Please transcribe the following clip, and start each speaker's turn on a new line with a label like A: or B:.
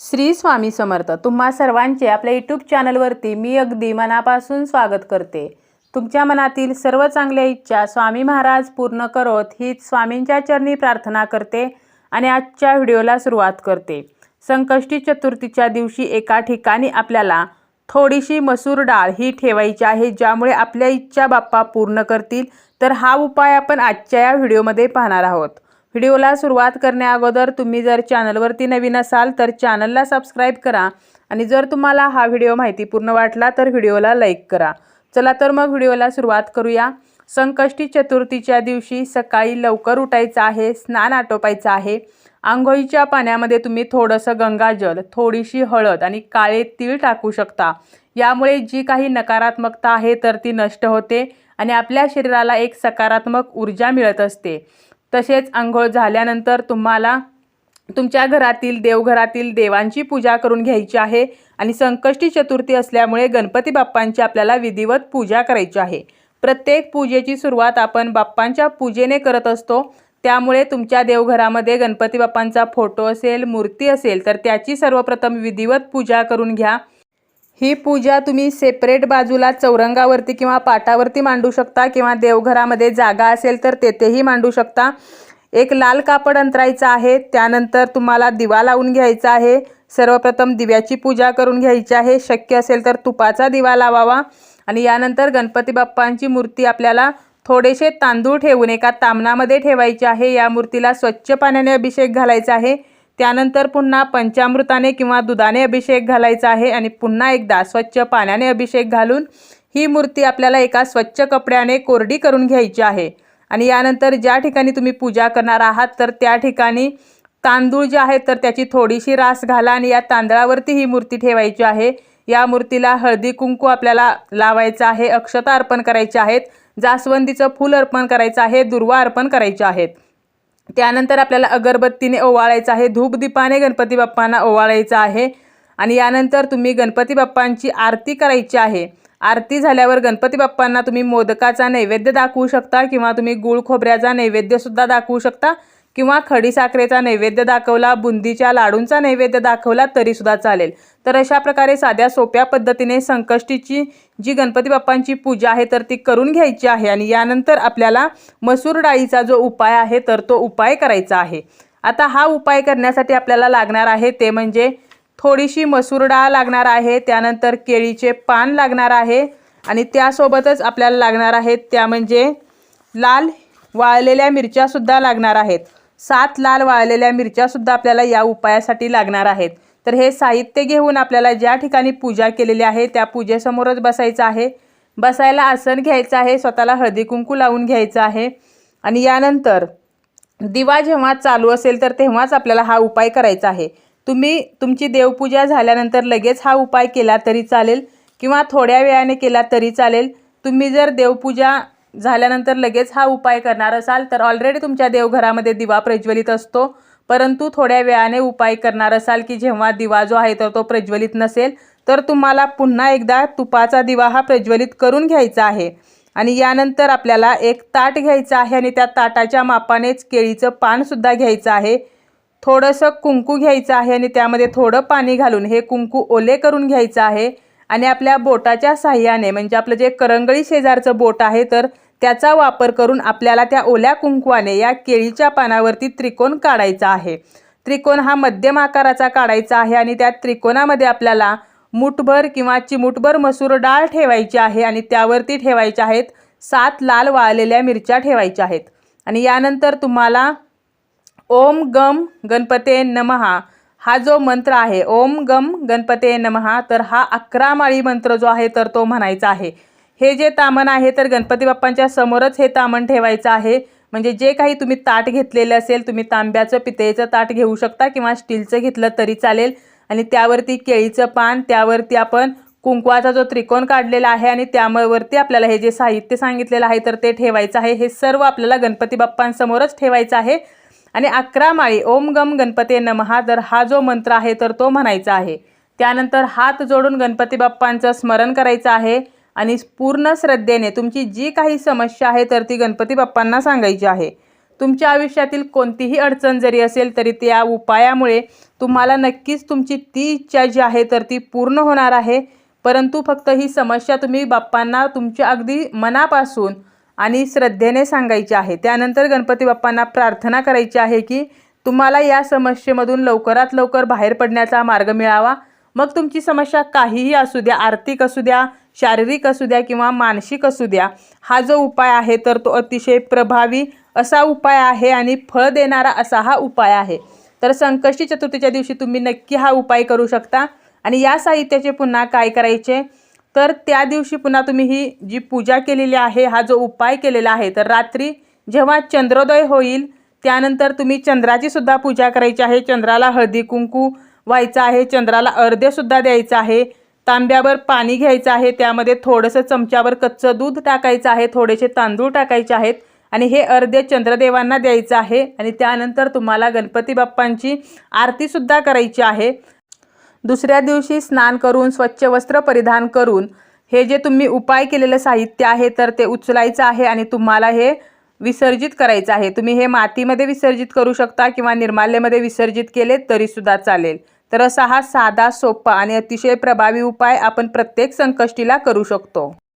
A: श्री स्वामी समर्थ. तुम्हा सर्वांचे आपल्या यूट्यूब चॅनलवरती मी अगदी मनापासून स्वागत करते. तुमच्या मनातील सर्व चांगल्या इच्छा स्वामी महाराज पूर्ण करोत हीच स्वामींच्या चरणी प्रार्थना करते आणि आजच्या व्हिडिओला सुरुवात करते. संकष्टी चतुर्थीच्या दिवशी एका ठिकाणी आपल्याला थोडीशी मसूर डाळ ही ठेवायची आहे ज्यामुळे आपल्या इच्छा बाप्पा पूर्ण करतील. तर हा उपाय आपण आजच्या या व्हिडिओमध्ये पाहणार आहोत. व्हिडिओला सुरुवात करण्याअगोदर तुम्ही जर चॅनलवरती नवीन असाल तर चॅनलला सबस्क्राईब करा. आणि जर तुम्हाला हा व्हिडिओ माहितीपूर्ण वाटला तर व्हिडिओला लाईक करा. चला तर मग व्हिडिओला सुरुवात करूया. संकष्टी चतुर्थीच्या दिवशी सकाळी लवकर उठायचं आहे स्नान आटोपायचं आहे. आंघोळीच्या पाण्यामध्ये तुम्ही थोडंसं गंगाजल थोडीशी हळद आणि काळे तीळ टाकू शकता. यामुळे जी काही नकारात्मकता आहे तर ती नष्ट होते आणि आपल्या शरीराला एक सकारात्मक ऊर्जा मिळत असते. तसेच आंघोळ झाल्यानंतर तुम्हाला तुमच्या घरातील देवघरातील देवांची पूजा करून घ्यायची आहे आणि संकष्टी चतुर्थी असल्यामुळे गणपती बाप्पांची आपल्याला विधिवत पूजा करायची आहे. प्रत्येक पूजेची सुरुवात आपण बाप्पांच्या पूजेने करत असतो. त्यामुळे तुमच्या देवघरामध्ये गणपती बाप्पांचा फोटो असेल मूर्ती असेल तर त्याची सर्वप्रथम विधिवत पूजा करून घ्या. ही पूजा तुम्ही सेपरेट बाजूला चौरंगावरती किंवा पाटावरती मांडू शकता किंवा देवघरामध्ये जागा असेल तर तेथेही मांडू शकता. एक लाल कापड अंतरायचं आहे त्यानंतर तुम्हाला दिवा लावून घ्यायचा आहे. सर्वप्रथम दिव्याची पूजा करून घ्यायची आहे. शक्य असेल तर तुपाचा दिवा लावावा. आणि यानंतर गणपती बाप्पांची मूर्ती आपल्याला थोडेसे तांदूळ ठेवून एका तामणामध्ये ठेवायचे आहे. या मूर्तीला स्वच्छ पाण्याने अभिषेक घालायचा आहे. त्यानंतर पुन्हा पंचामृताने किंवा दुधाने अभिषेक घालायचा आहे आणि पुन्हा एकदा स्वच्छ पाण्याने अभिषेक घालून ही मूर्ती आपल्याला एका स्वच्छ कपड्याने कोरडी करून घ्यायची आहे. आणि यानंतर ज्या ठिकाणी तुम्ही पूजा करणार आहात तर त्या ठिकाणी तांदूळ जे आहेत तर त्याची थोडीशी रास घाला आणि या तांदळावरती ही मूर्ती ठेवायची आहे. या मूर्तीला हळदी कुंकू आपल्याला लावायचं आहे अक्षता अर्पण करायचे आहेत जास्वंदीचं फूल अर्पण करायचं आहे दुर्वा अर्पण करायचे आहेत. त्यानंतर आपल्याला अगरबत्तीने ओवाळायचं आहे. धूपदीपाने गणपती बाप्पांना ओवाळायचं आहे. आणि यानंतर तुम्ही गणपती बाप्पांची आरती करायची आहे. आरती झाल्यावर गणपती बाप्पांना तुम्ही मोदकाचा नैवेद्य दाखवू शकता किंवा तुम्ही गुळ खोबऱ्याचा नैवेद्यसुद्धा दाखवू शकता. किंवा खडीसाखरेचा नैवेद्य दाखवला बुंदीच्या लाडूंचा नैवेद्य दाखवला तरीसुद्धा चालेल. तर अशा प्रकारे साध्या सोप्या पद्धतीने संकष्टीची जी गणपती बाप्पांची पूजा आहे तर ती करून घ्यायची आहे आणि यानंतर आपल्याला मसूर डाळीचा जो उपाय आहे तर तो उपाय करायचा आहे. आता हा उपाय करण्यासाठी आपल्याला लागणार आहे ते म्हणजे थोडीशी मसूर डाळ लागणार आहे त्यानंतर केळीचे पान लागणार आहे आणि त्यासोबतच आपल्याला लागणार आहेत त्या म्हणजे लाल वाळलेल्या मिरच्यासुद्धा लागणार आहेत. सात लाल वाळलेल्या मिरच्यासुद्धा आपल्याला या उपायासाठी लागणार आहेत. तर हे साहित्य घेऊन आपल्याला ज्या ठिकाणी पूजा केलेली आहे त्या पूजेसमोरच बसायचं आहे. बसायला आसन घ्यायचं आहे स्वतःला हळदी कुंकू लावून घ्यायचं आहे. आणि यानंतर दिवा जेव्हा चालू असेल तर तेव्हाच आपल्याला हा उपाय करायचा आहे. तुम्ही तुमची देवपूजा झाल्यानंतर लगेच हा उपाय केला तरी चालेल किंवा थोड्या वेळाने केला तरी चालेल. तुम्ही जर देवपूजा झाल्यानंतर लगेच हा उपाय करणार असाल तर ऑलरेडी तुमच्या देवघरामध्ये दिवा प्रज्वलित असतो. परंतु थोड्या वेळाने उपाय करणार असाल की जेव्हा दिवा जो आहे तर तो प्रज्वलित नसेल तर तुम्हाला पुन्हा एकदा तुपाचा दिवा हा प्रज्वलित करून घ्यायचा आहे. आणि यानंतर आपल्याला एक ताट घ्यायचं आहे आणि त्या ताटाच्या मापानेच केळीचं पानसुद्धा घ्यायचं आहे. थोडंसं कुंकू घ्यायचं आहे आणि त्यामध्ये थोडं पाणी घालून हे कुंकू ओले करून घ्यायचं आहे. आणि आपल्या बोटाच्या साह्याने म्हणजे आपलं जे करंगळी शेजारचं बोट आहे तर त्याचा वापर करून आपल्याला त्या ओल्या कुंकवाने या केळीच्या पानावरती त्रिकोण काढायचा आहे. त्रिकोण हा मध्यम आकाराचा काढायचा आहे आणि त्या त्रिकोणामध्ये आपल्याला मुठभर किंवा चिमुटभर मसूर डाळ ठेवायची आहे आणि त्यावरती ठेवायच्या आहेत सात लाल वाळलेल्या मिरच्या ठेवायच्या आहेत. आणि यानंतर तुम्हाला ओम गम गणपते नमहा हा जो मंत्र आहे ओम गम गणपते नमहा तर हा अकरा माळी मंत्र जो आहे तर तो म्हणायचा आहे. हे जे तामण आहे तर गणपती बाप्पांच्या समोरच हे तामण ठेवायचं आहे. म्हणजे जे काही तुम्ही ताट घेतलेलं असेल तुम्ही तांब्याचं पितळेचं ताट घेऊ शकता किंवा स्टीलचं घेतलं तरी चालेल. आणि त्यावरती केळीचं पान त्यावरती आपण कुंकवाचा जो त्रिकोण काढलेला आहे आणि त्यावरती आपल्याला हे जे साहित्य सांगितलेलं आहे तर ते ठेवायचं आहे. हे सर्व आपल्याला गणपती बाप्पांसमोरच ठेवायचं आहे. आणि अकरा माळी ओम गम गणपते नमहा तर हा जो मंत्र आहे तर तो म्हणायचा आहे. त्यानंतर हात जोडून गणपती बाप्पांचं स्मरण करायचं आहे आणि पूर्ण श्रद्धेने तुमची जी काही समस्या आहे तर ती गणपती बाप्पांना सांगायची आहे. तुमच्या आयुष्यातील कोणतीही अडचण जरी असेल तरी त्या उपायामुळे तुम्हाला नक्कीच तुमची ती इच्छा जी आहे तर ती पूर्ण होणार आहे. परंतु फक्त ही समस्या तुम्ही बाप्पांना तुमच्या अगदी मनापासून आणि श्रद्धेने सांगायची आहे. त्यानंतर गणपती बाप्पांना प्रार्थना करायची आहे की तुम्हाला या समस्येमधून लवकरात लवकर बाहेर पडण्याचा मार्ग मिळावा. मग तुमची समस्या काहीही असू द्या आर्थिक असू द्या शारीरिक असू द्या किंवा मानसिक असू द्या हा जो उपाय आहे तर तो अतिशय प्रभावी असा उपाय आहे आणि फळ देणारा असा हा उपाय आहे. तर संकष्टी चतुर्थीच्या दिवशी तुम्ही नक्की हा उपाय करू शकता. आणि या साहित्याचे पुन्हा काय करायचे? तर त्या दिवशी पुन्हा तुम्ही ही जी पूजा केलेली आहे हा जो उपाय केलेला आहे तर रात्री जेव्हा चंद्रोदय होईल त्यानंतर तुम्ही चंद्राची सुद्धा पूजा करायची आहे. चंद्राला हळदी कुंकू व्हायचं आहे. चंद्राला अर्धेसुद्धा द्यायचं आहे. तांब्यावर पाणी घ्यायचं आहे. त्यामध्ये थोडंसं चमच्यावर कच्चं दूध टाकायचं आहे. थोडेसे तांदूळ टाकायचे आहेत. आणि हे अर्धे चंद्रदेवांना द्यायचं आहे. आणि त्यानंतर तुम्हाला गणपती बाप्पांची आरतीसुद्धा करायची आहे. दुसऱ्या दिवशी स्नान करून स्वच्छ वस्त्र परिधान करून हे जे तुम्ही उपाय केलेलं साहित्य आहे तर ते उचलायचं आहे आणि तुम्हाला हे विसर्जित करायचं आहे. तुम्ही हे मातीमध्ये विसर्जित करू शकता किंवा निर्माल्यमध्ये विसर्जित केले तरीसुद्धा चालेल. तर असा हा साधा सोपा आणि अतिशय प्रभावी उपाय आपण प्रत्येक संकष्टीला करू शकतो.